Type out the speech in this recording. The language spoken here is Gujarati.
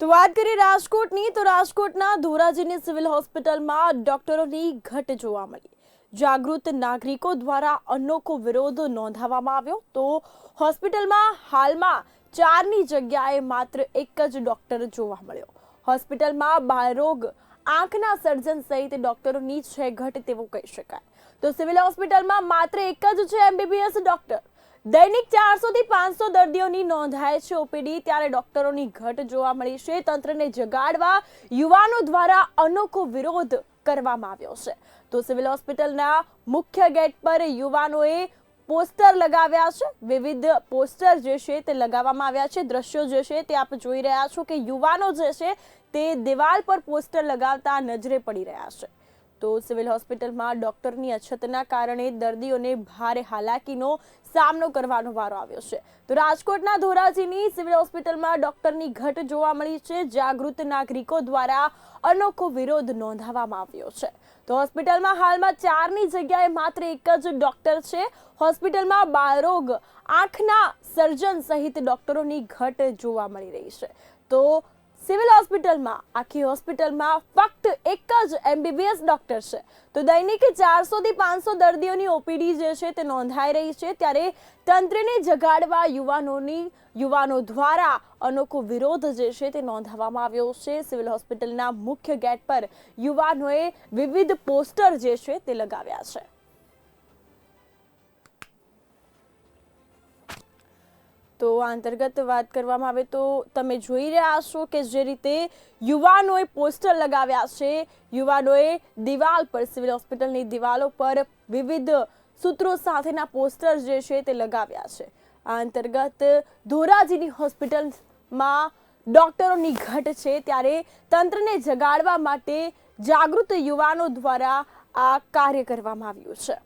તો વાત કરીએ રાજકોટની, તો રાજકોટના ધોરાજીની સિવિલ હોસ્પિટલમાં ડોક્ટરોની ઘટ જોવા મળી. જાગૃત નાગરિકો દ્વારા અનોખો વિરોધ નોંધાવવામાં આવ્યો. તો હોસ્પિટલમાં હાલમાં ચારની જગ્યાએ માત્ર એક જ ડોક્ટર જોવા મળ્યો. હોસ્પિટલમાં બાળરોગ, આંખના સર્જન સહિત ડોક્ટરોની છે ઘટ તેવું કહી શકાય. તો સિવિલ હોસ્પિટલમાં માત્ર એક જ છે એમબીબીએસ ડોક્ટર. દૈનિક ચારસો થી પાંચસો દર્દીઓની નોંધાય છે ઓપીડી. ત્યારે ડોક્ટરોની ઘટ જોવા મળી છે. તંત્રને જગાડવા યુવાનો દ્વારા અનોખો વિરોધ કરવામાં આવ્યો છે. તો સિવિલ હોસ્પિટલના મુખ્ય ગેટ પર યુવાનોએ પોસ્ટર લગાવ્યા છે. વિવિધ પોસ્ટર જે છે તે લગાવવામાં આવ્યા છે. દ્રશ્યો જે છે તે આપ જોઈ રહ્યા છો કે યુવાનો જે છે તે દિવાલ પર પોસ્ટર લગાવતા નજરે પડી રહ્યા છે. તો સિવિલ હોસ્પિટલમાં ડોક્ટરની અછતના કારણે દર્દીઓને ભારે હાલાકીનો સામનો કરવાનો વારો આવ્યો છે. તો રાજકોટના ધોરાજીની સિવિલ હોસ્પિટલમાં ડોક્ટરની ઘટ જોવા મળી છે. જાગૃત નાગરિકો દ્વારા અનોખો વિરોધ નોંધાવવામાં આવ્યો છે. તો હોસ્પિટલમાં હાલમાં ચારની જગ્યાએ માત્ર એક જ ડોક્ટર છે. હોસ્પિટલમાં બાળરોગ, આંખના સર્જન સહિત ડોક્ટરોની ઘટ જોવા મળી રહી છે. તો સિવિલ હોસ્પિટલમાં. આખી હોસ્પિટલમાં ફક્ત એક જ એમબીબીએસ ડોક્ટર છે. તો દૈનિક ચારસોથી પાંચસો દર્દીઓની ઓપીડી જે છે તે નોંધાઈ રહી છે. ત્યારે તંત્રને જગાડવા યુવાનોની, યુવાનો દ્વારા અનોખો વિરોધ જે છે તે નોંધાવવામાં આવ્યો છે. સિવિલ હોસ્પિટલના મુખ્ય ગેટ પર યુવાનોએ વિવિધ પોસ્ટર જે છે તે લગાવ્યા છે. તો આ અંતર્ગત વાત કરવામાં આવે તો તમે જોઈ રહ્યા છો કે જે રીતે યુવાનોએ પોસ્ટર લગાવ્યા છે. યુવાનોએ દિવાલ પર, સિવિલ હોસ્પિટલની દિવાલો પર વિવિધ સૂત્રો સાથેના પોસ્ટર જે છે તે લગાવ્યા છે. આ અંતર્ગત ધોરાજીની હોસ્પિટલમાં ડોક્ટરોની ઘટ છે. ત્યારે તંત્રને જગાડવા માટે જાગૃત યુવાનો દ્વારા આ કાર્ય કરવામાં આવ્યું છે.